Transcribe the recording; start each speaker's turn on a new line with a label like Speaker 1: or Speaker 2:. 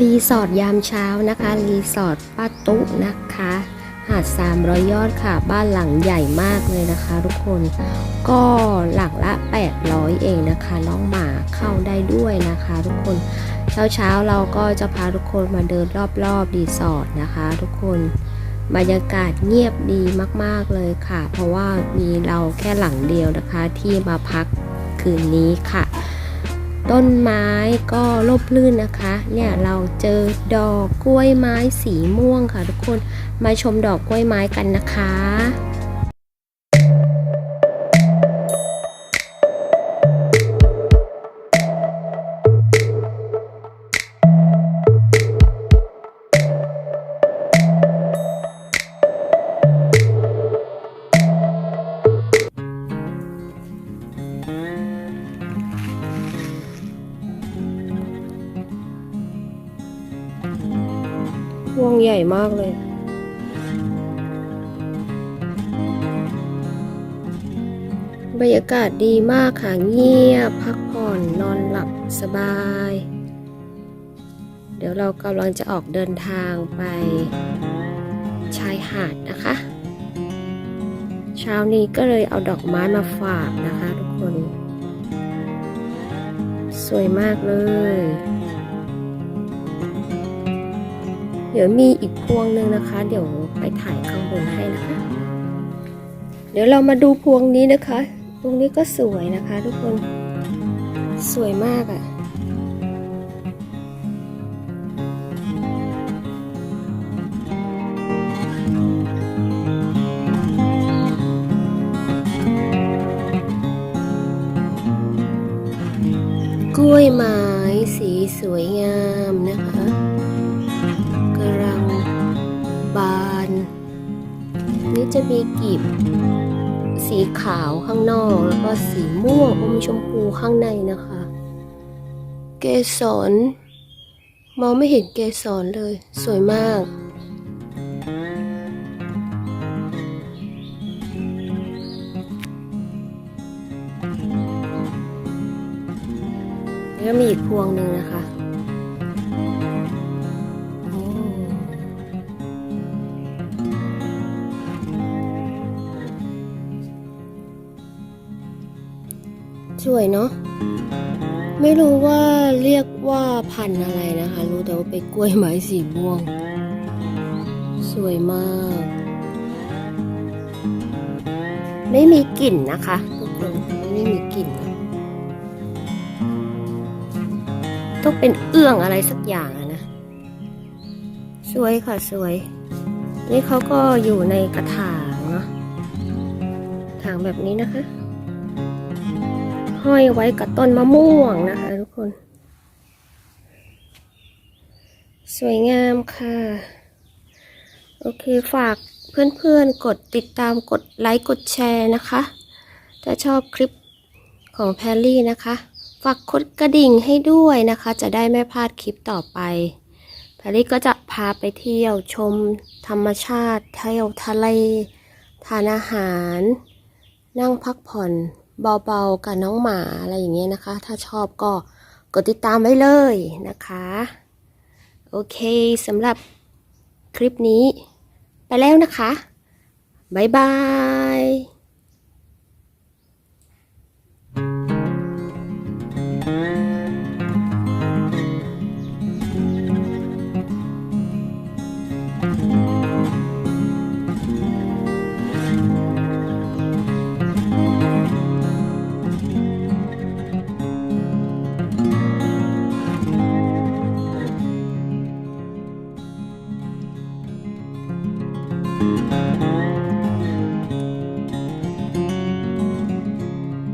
Speaker 1: รีสอร์ทยามเช้านะคะ รีสอร์ทป้าตุนะคะ หาด 300 ยอดค่ะ บ้านหลังใหญ่มากเลยนะคะ ทุกคน ก็หลังละ 800 เองนะคะ น้องหมาเข้าได้ด้วยนะคะ ทุกคน เช้าเช้าๆเราก็จะพาทุกคนมาเดินรอบๆรีสอร์ทนะคะ ทุกคน บรรยากาศเงียบดีมากๆเลยค่ะ เพราะว่ามีเราแค่หลังเดียวนะคะที่มาพักคืนนี้ค่ะ ต้นไม้ก็ร่มรื่นนะคะ เนี่ยเราเจอดอกกล้วยไม้สีม่วงค่ะทุกคน มาชมดอกกล้วยไม้กันนะคะ พวงใหญ่มากเลยบรรยากาศดีมากค่ะ เงียบ พักผ่อนนอนหลับสบาย เดี๋ยวเรากำลังจะออกเดินทางไป ชายหาดนะคะ เช้านี้ก็เลยเอาดอกไม้มาฝากนะคะทุกคน สวยมากเลย เดี๋ยวมีอีกพวงหนึ่งนะคะ เดี๋ยวไปถ่ายข้างบนให้นะคะ เดี๋ยวเรามาดูพวงนี้นะคะพวงนี้ก็สวยนะคะ ทุกคนสวยมากอะ่ะกล้วยไม้สีสวยงามนะคะ นี่จะมีกลีบสีขาวข้างนอกแล้วก็สีม่วงอมชมพูข้างในนะคะ เกสรมองไม่เห็นเกสรเลย สวยมากแล้วมีอีกพวงหนึ่งนะคะ สวยเนาะไม่รู้ว่าเรียกว่าพันธุ์อะไรนะคะ รู้แต่ว่าเป็นกล้วยไม้สีม่วง สวยมาก ไม่มีกลิ่นนะคะทุกคนไม่มีกลิ่นต้องเป็นเอื้องอะไรสักอย่างนะ สวยค่ะสวย นี่เขาก็อยู่ในกระถางเนาะถางแบบนี้นะคะ ห้อยไว้กับต้นมะม่วงนะคะทุกคน สวยงามค่ะ โอเคฝากเพื่อนๆ กดติดตามกดไลค์กดแชร์นะคะ ถ้าชอบคลิปของแพรลี่นะคะ ฝากกดกระดิ่งให้ด้วยนะคะ จะได้ไม่พลาดคลิปต่อไปแพรลี่ก็จะพาไปเที่ยวชมธรรมชาติ เที่ยวทะเล ทานอาหาร นั่งพักผ่อน เบาๆกับน้องหมาอะไรอย่างเงี้ยนะคะ ถ้าชอบก็กดติดตามไว้เลยนะคะ โอเคสำหรับคลิปนี้ไปแล้วนะคะ บ๊ายบาย Thank you.